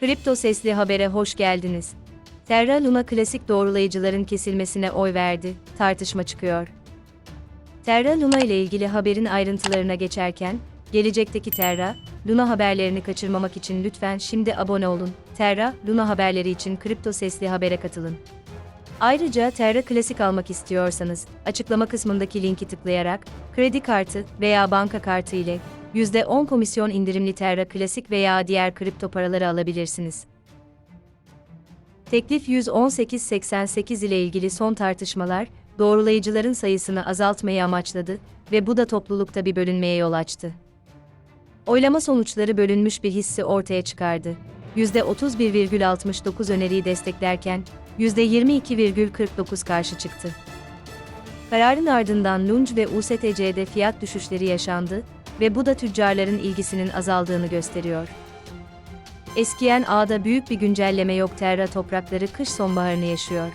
Kripto Sesli Haber'e hoş geldiniz. Terra Luna klasik doğrulayıcıların kesilmesine oy verdi, tartışma çıkıyor. Terra Luna ile ilgili haberin ayrıntılarına geçerken, gelecekteki Terra, Luna haberlerini kaçırmamak için lütfen şimdi abone olun. Terra, Luna haberleri için Kripto Sesli Haber'e katılın. Ayrıca Terra Klasik almak istiyorsanız, açıklama kısmındaki linki tıklayarak, kredi kartı veya banka kartı ile %10 komisyon indirimli Terra Klasik veya diğer kripto paraları alabilirsiniz. Teklif 118.88 ile ilgili son tartışmalar, doğrulayıcıların sayısını azaltmayı amaçladı ve bu da toplulukta bir bölünmeye yol açtı. Oylama sonuçları bölünmüş bir hissi ortaya çıkardı. %31,69 öneriyi desteklerken, %22,49 karşı çıktı. Kararın ardından Lunge ve USTC'de fiyat düşüşleri yaşandı ve bu da tüccarların ilgisinin azaldığını gösteriyor. Eskiyen ağda büyük bir güncelleme yok Terra toprakları kış sonbaharını yaşıyor.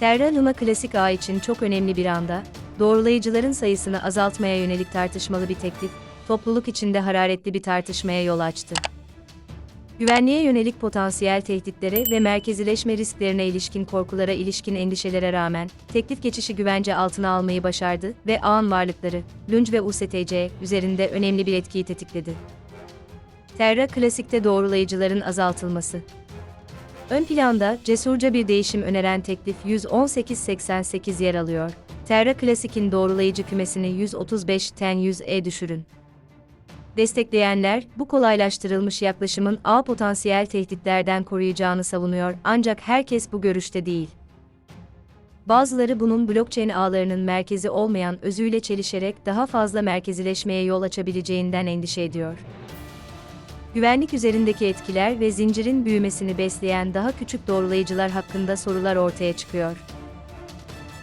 Terra Luna klasik ağ için çok önemli bir anda, doğrulayıcıların sayısını azaltmaya yönelik tartışmalı bir teklif, topluluk içinde hararetli bir tartışmaya yol açtı. Güvenliğe yönelik potansiyel tehditlere ve merkezileşme risklerine ilişkin korkulara ilişkin endişelere rağmen, teklif geçişi güvence altına almayı başardı ve ağın varlıkları, Lunge ve USTC üzerinde önemli bir etkiyi tetikledi. Terra Klasik'te doğrulayıcıların azaltılması. Ön planda cesurca bir değişim öneren teklif 118.88 yer alıyor. Terra Klasik'in doğrulayıcı kümesini 135'ten 100'e düşürün. Destekleyenler, bu kolaylaştırılmış yaklaşımın ağ potansiyel tehditlerden koruyacağını savunuyor ancak herkes bu görüşte değil. Bazıları bunun blockchain ağlarının merkezi olmayan özüyle çelişerek daha fazla merkezileşmeye yol açabileceğinden endişe ediyor. Güvenlik üzerindeki etkiler ve zincirin büyümesini besleyen daha küçük doğrulayıcılar hakkında sorular ortaya çıkıyor.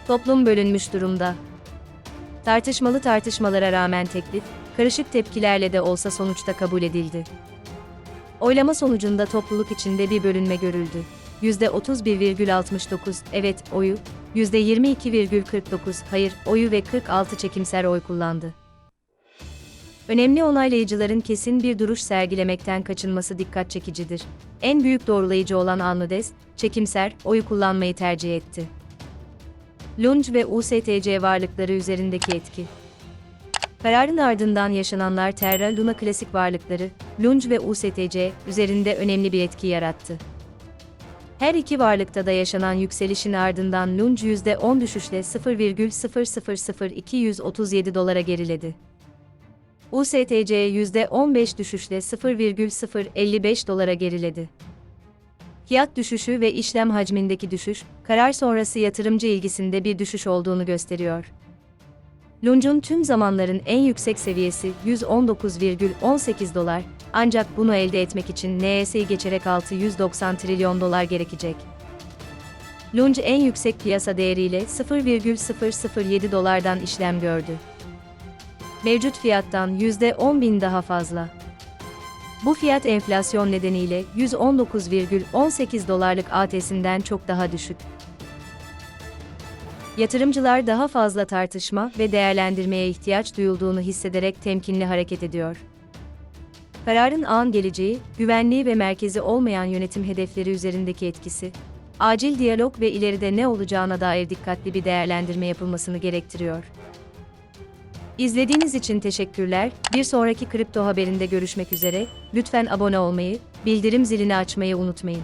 Toplum bölünmüş durumda. Tartışmalı tartışmalara rağmen teklif, karışık tepkilerle de olsa sonuçta kabul edildi. Oylama sonucunda topluluk içinde bir bölünme görüldü. %31,69 evet oyu, %22,49 hayır oyu ve 46 çekimser oy kullandı. Önemli onaylayıcıların kesin bir duruş sergilemekten kaçınması dikkat çekicidir. En büyük doğrulayıcı olan Alnudes, çekimser, oyu kullanmayı tercih etti. Lunge ve USTC varlıkları üzerindeki etki. Kararın ardından yaşananlar Terra Luna klasik varlıkları, Lunge ve USTC üzerinde önemli bir etki yarattı. Her iki varlıkta da yaşanan yükselişin ardından Lunge %10 düşüşle 0,000237 dolara geriledi. USTC %15 düşüşle 0,055 dolara geriledi. Fiyat düşüşü ve işlem hacmindeki düşüş, karar sonrası yatırımcı ilgisinde bir düşüş olduğunu gösteriyor. Lunge'un tüm zamanların en yüksek seviyesi 119,18 dolar, ancak bunu elde etmek için NS'yi geçerek 690 trilyon dolar gerekecek. Lunge en yüksek piyasa değeriyle 0,007 dolardan işlem gördü. Mevcut fiyattan %10 bin daha fazla. Bu fiyat enflasyon nedeniyle 119,18 dolarlık ATS'inden çok daha düşük. Yatırımcılar daha fazla tartışma ve değerlendirmeye ihtiyaç duyulduğunu hissederek temkinli hareket ediyor. Kararın an geleceği, güvenliği ve merkezi olmayan yönetim hedefleri üzerindeki etkisi, acil diyalog ve ileride ne olacağına dair dikkatli bir değerlendirme yapılmasını gerektiriyor. İzlediğiniz için teşekkürler. Bir sonraki kripto haberinde görüşmek üzere. Lütfen abone olmayı, bildirim zilini açmayı unutmayın.